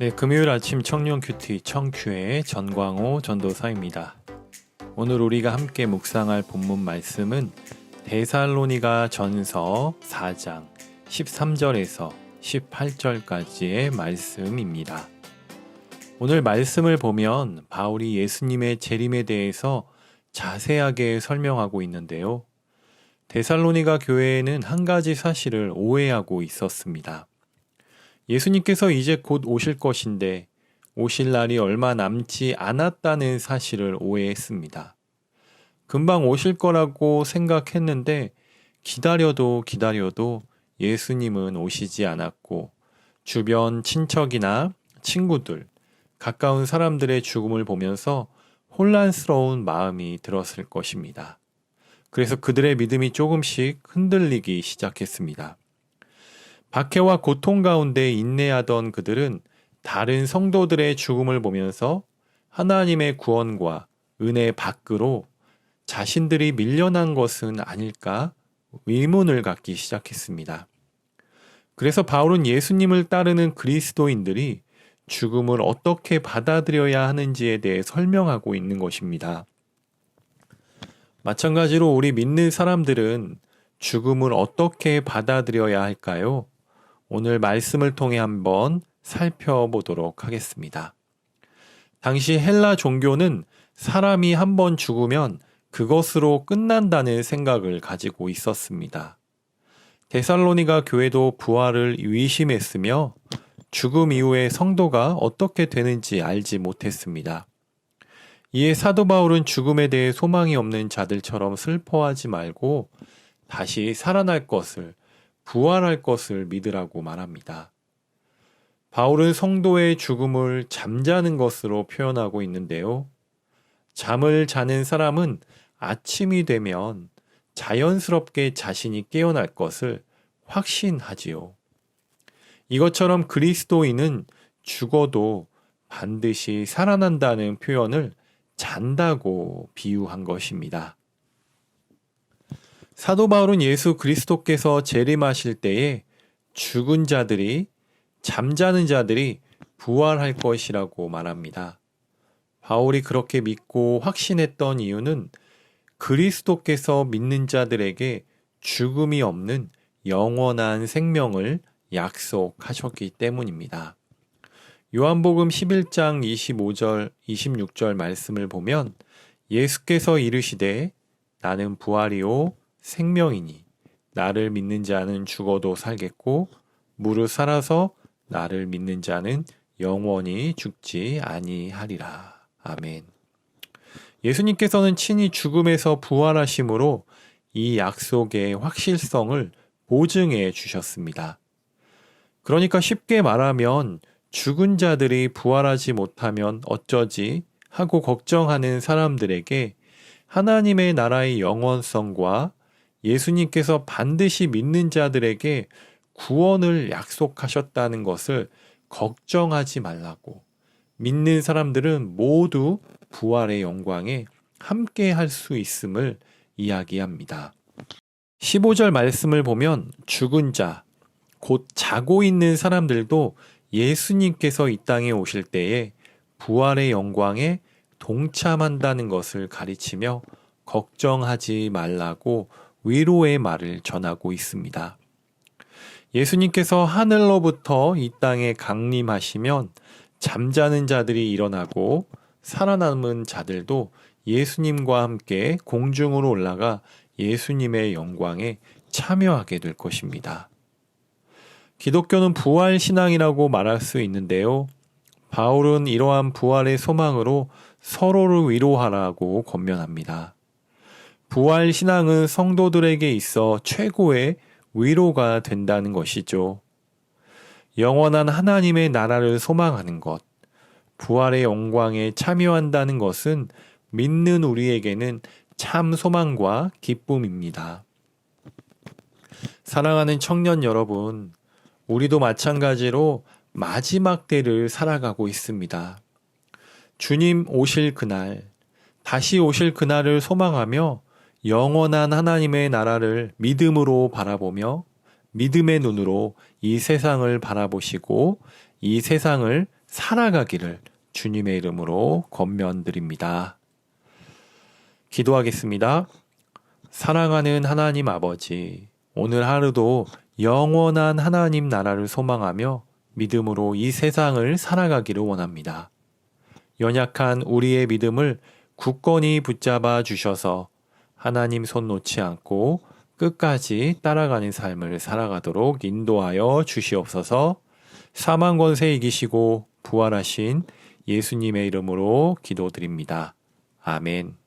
네, 금요일 아침 청년 큐티 청큐의 전광호 전도사입니다. 오늘 우리가 함께 묵상할 본문 말씀은 데살로니가 전서 4장 13절에서 18절까지의 말씀입니다. 오늘 말씀을 보면 바울이 예수님의 재림에 대해서 자세하게 설명하고 있는데요. 데살로니가 교회에는 한 가지 사실을 오해하고 있었습니다. 예수님께서 이제 곧 오실 것인데 오실 날이 얼마 남지 않았다는 사실을 오해했습니다. 금방 오실 거라고 생각했는데 기다려도 기다려도 예수님은 오시지 않았고 주변 친척이나 친구들, 가까운 사람들의 죽음을 보면서 혼란스러운 마음이 들었을 것입니다. 그래서 그들의 믿음이 조금씩 흔들리기 시작했습니다. 박해와 고통 가운데 인내하던 그들은 다른 성도들의 죽음을 보면서 하나님의 구원과 은혜 밖으로 자신들이 밀려난 것은 아닐까 의문을 갖기 시작했습니다. 그래서 바울은 예수님을 따르는 그리스도인들이 죽음을 어떻게 받아들여야 하는지에 대해 설명하고 있는 것입니다. 마찬가지로 우리 믿는 사람들은 죽음을 어떻게 받아들여야 할까요? 오늘 말씀을 통해 한번 살펴보도록 하겠습니다. 당시 헬라 종교는 사람이 한번 죽으면 그것으로 끝난다는 생각을 가지고 있었습니다. 데살로니가 교회도 부활을 의심했으며 죽음 이후에 성도가 어떻게 되는지 알지 못했습니다. 이에 사도 바울은 죽음에 대해 소망이 없는 자들처럼 슬퍼하지 말고 다시 살아날 것을, 부활할 것을 믿으라고 말합니다. 바울은 성도의 죽음을 잠자는 것으로 표현하고 있는데요. 잠을 자는 사람은 아침이 되면 자연스럽게 자신이 깨어날 것을 확신하지요. 이것처럼 그리스도인은 죽어도 반드시 살아난다는 표현을 잔다고 비유한 것입니다. 사도 바울은 예수 그리스도께서 재림하실 때에 죽은 자들이 잠자는 자들이 부활할 것이라고 말합니다. 바울이 그렇게 믿고 확신했던 이유는 그리스도께서 믿는 자들에게 죽음이 없는 영원한 생명을 약속하셨기 때문입니다. 요한복음 11장 25절, 26절 말씀을 보면 예수께서 이르시되 나는 부활이요 생명이니 나를 믿는 자는 죽어도 살겠고 무릇 살아서 나를 믿는 자는 영원히 죽지 아니하리라. 아멘. 예수님께서는 친히 죽음에서 부활하심으로 이 약속의 확실성을 보증해 주셨습니다. 그러니까 쉽게 말하면 죽은 자들이 부활하지 못하면 어쩌지 하고 걱정하는 사람들에게 하나님의 나라의 영원성과 예수님께서 반드시 믿는 자들에게 구원을 약속하셨다는 것을 걱정하지 말라고 믿는 사람들은 모두 부활의 영광에 함께 할 수 있음을 이야기합니다. 15절 말씀을 보면 죽은 자, 곧 자고 있는 사람들도 예수님께서 이 땅에 오실 때에 부활의 영광에 동참한다는 것을 가리치며 걱정하지 말라고 위로의 말을 전하고 있습니다. 예수님께서 하늘로부터 이 땅에 강림하시면 잠자는 자들이 일어나고 살아남은 자들도 예수님과 함께 공중으로 올라가 예수님의 영광에 참여하게 될 것입니다. 기독교는 부활 신앙이라고 말할 수 있는데요. 바울은 이러한 부활의 소망으로 서로를 위로하라고 권면합니다. 부활 신앙은 성도들에게 있어 최고의 위로가 된다는 것이죠. 영원한 하나님의 나라를 소망하는 것, 부활의 영광에 참여한다는 것은 믿는 우리에게는 참 소망과 기쁨입니다. 사랑하는 청년 여러분, 우리도 마찬가지로 마지막 때를 살아가고 있습니다. 주님 오실 그날, 다시 오실 그날을 소망하며 영원한 하나님의 나라를 믿음으로 바라보며 믿음의 눈으로 이 세상을 바라보시고 이 세상을 살아가기를 주님의 이름으로 권면드립니다. 기도하겠습니다. 사랑하는 하나님 아버지, 오늘 하루도 영원한 하나님 나라를 소망하며 믿음으로 이 세상을 살아가기를 원합니다. 연약한 우리의 믿음을 굳건히 붙잡아 주셔서 하나님 손 놓지 않고 끝까지 따라가는 삶을 살아가도록 인도하여 주시옵소서 사망 권세 이기시고 부활하신 예수님의 이름으로 기도드립니다. 아멘.